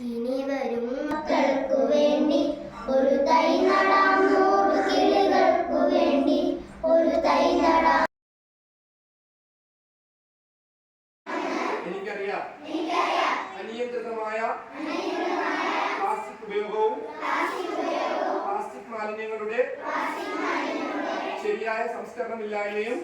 ഇനി വരും മക്കൾക്കു വേണ്ടി ഒരു തൈ നടാം നൂറ് കിളികൾക്കു വേണ്ടി ഒരു തൈ നടാം. എനിക്കറിയാം. അനിയന്ത്രിതമായ പ്ലാസ്റ്റിക് ഉപയോഗവും പ്ലാസ്റ്റിക് മാലിന്യങ്ങളുടെ ശരിയായ സംസ്കരണമില്ലായ്മയും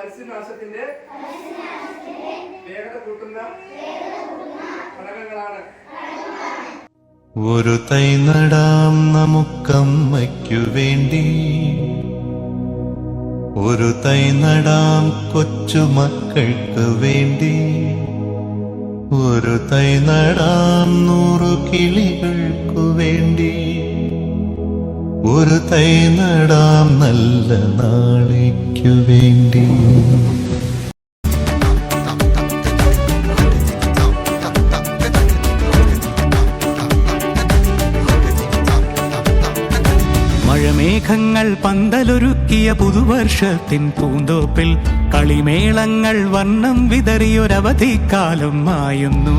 പരിസ്ഥിതിനാശത്തിന്റെ വേഗത കൂട്ടുന്ന ഘടകങ്ങളാണ്. ഒരു തൈ നടാം നമുക്കമ്മയ്ക്കു വേണ്ടി. ഒരു തൈ നടാം കൊച്ചു മക്കൾക്ക് വേണ്ടി. ഒരു തൈ നടാം നൂറു കിളികൾക്കു വേണ്ടി. ഒരു തൈ നടാം നല്ല നാളേക്കു വേണ്ടി. മഴമേഘങ്ങൾ പന്തലൊരുക്കിയ പുതുവർഷത്തിൻ പൂന്തോപ്പിൽ കളിമേളങ്ങൾ വർണം വിതറിയൊരവധിക്കാലം മായുന്നു.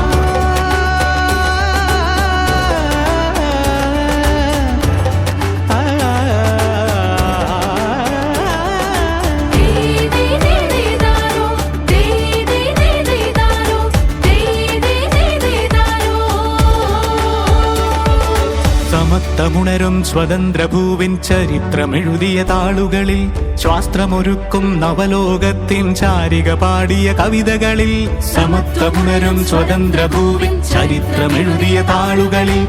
സമത്തമുണരും സ്വതന്ത്രഭൂവിൻ ചരിത്രമെഴുതിയ താളുകളിൽ ശാസ്ത്രമൊരുക്കും നവലോകത്തിൻ ചാരിക പാടിയ കവിതകളിൽ സമത്വമുണരും സ്വതന്ത്രഭൂവിൻ ചരിത്രമെഴുതിയ താളുകളിൽ